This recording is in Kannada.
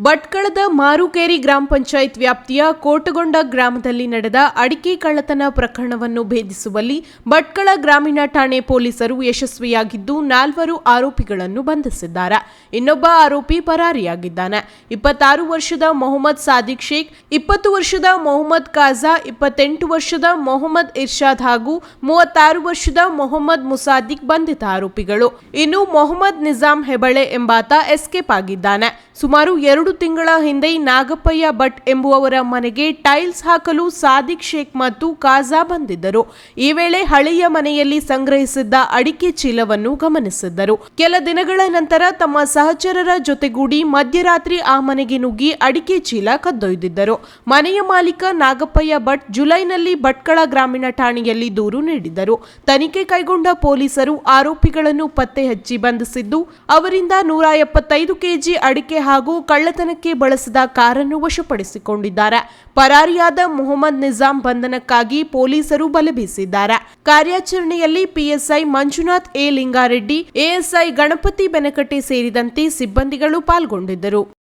ಭಟ್ಕಳದ ಮಾರುಕೇರಿ ಗ್ರಾಮ ಪಂಚಾಯತ್ ವ್ಯಾಪ್ತಿಯ ಕೋಟಗೊಂಡ ಗ್ರಾಮದಲ್ಲಿ ನಡೆದ ಅಡಿಕೆ ಕಳ್ಳತನ ಪ್ರಕರಣವನ್ನು ಭೇದಿಸುವಲ್ಲಿ ಭಟ್ಕಳ ಗ್ರಾಮೀಣ ಠಾಣೆ ಪೊಲೀಸರು ಯಶಸ್ವಿಯಾಗಿದ್ದು ನಾಲ್ವರು ಆರೋಪಿಗಳನ್ನು ಬಂಧಿಸಿದ್ದಾರೆ. ಇನ್ನೊಬ್ಬ ಆರೋಪಿ ಪರಾರಿಯಾಗಿದ್ದಾನೆ. ಇಪ್ಪತ್ತಾರು ವರ್ಷದ ಮೊಹಮ್ಮದ್ ಸಾದಿಕ್ ಶೇಖ್, ಇಪ್ಪತ್ತು ವರ್ಷದ ಮೊಹಮ್ಮದ್ ಕಾಜಾ, ಇಪ್ಪತ್ತೆಂಟು ವರ್ಷದ ಮೊಹಮ್ಮದ್ ಇರ್ಷಾದ್ ಹಾಗೂ ಮೂವತ್ತಾರು ವರ್ಷದ ಮೊಹಮ್ಮದ್ ಮುಸಾದಿಕ್ ಬಂಧಿತ ಆರೋಪಿಗಳು. ಇನ್ನು ಮೊಹಮ್ಮದ್ ನಿಜಾಮ್ ಹೆಬಳೆ ಎಂಬಾತ ಎಸ್ಕೇಪ್ ಆಗಿದ್ದಾನೆ. ಸುಮಾರು ಎರಡು ತಿಂಗಳ ಹಿಂದೆ ನಾಗಪ್ಪಯ್ಯ ಭಟ್ ಎಂಬುವವರ ಮನೆಗೆ ಟೈಲ್ಸ್ ಹಾಕಲು ಸಾದಿಕ್ ಶೇಖ್ ಮತ್ತು ಕಾಜಾ ಬಂದಿದ್ದರು. ಈ ವೇಳೆ ಹಳೆಯ ಮನೆಯಲ್ಲಿ ಸಂಗ್ರಹಿಸಿದ್ದ ಅಡಿಕೆ ಚೀಲವನ್ನು ಗಮನಿಸಿದ್ದರು. ಕೆಲ ದಿನಗಳ ನಂತರ ತಮ್ಮ ಸಹಚರರ ಜೊತೆಗೂಡಿ ಮಧ್ಯರಾತ್ರಿ ಆ ಮನೆಗೆ ನುಗ್ಗಿ ಅಡಿಕೆ ಚೀಲ ಕದ್ದೊಯ್ದಿದ್ದರು. ಮನೆಯ ಮಾಲೀಕ ನಾಗಪ್ಪಯ್ಯ ಭಟ್ ಜುಲೈನಲ್ಲಿ ಭಟ್ಕಳ ಗ್ರಾಮೀಣ ಠಾಣೆಯಲ್ಲಿ ದೂರು ನೀಡಿದ್ದರು. ತನಿಖೆ ಕೈಗೊಂಡ ಪೊಲೀಸರು ಆರೋಪಿಗಳನ್ನು ಪತ್ತೆ ಹಚ್ಚಿ ಬಂಧಿಸಿದ್ದು, ಅವರಿಂದ ನೂರ ಎಪ್ಪತ್ತೈದು ಕೆಜಿ ಅಡಿಕೆ ಹಾಗೂ ಕಳ್ಳತನಕ್ಕೆ ಬಳಸಿದ ಕಾರನ್ನು ವಶಪಡಿಸಿಕೊಂಡಿದ್ದಾರೆ. ಪರಾರಿಯಾದ ಮೊಹಮ್ಮದ್ ನಿಜಾಂ ಬಂಧನಕ್ಕಾಗಿ ಪೊಲೀಸರು ಬಲೆ ಬೀಸಿದ್ದಾರೆ. ಕಾರ್ಯಾಚರಣೆಯಲ್ಲಿ PSI Manjunath A. Lingareddy, ASI Ganapati Benakatte ಸೇರಿದಂತೆ ಸಿಬ್ಬಂದಿಗಳು ಪಾಲ್ಗೊಂಡಿದ್ದರು.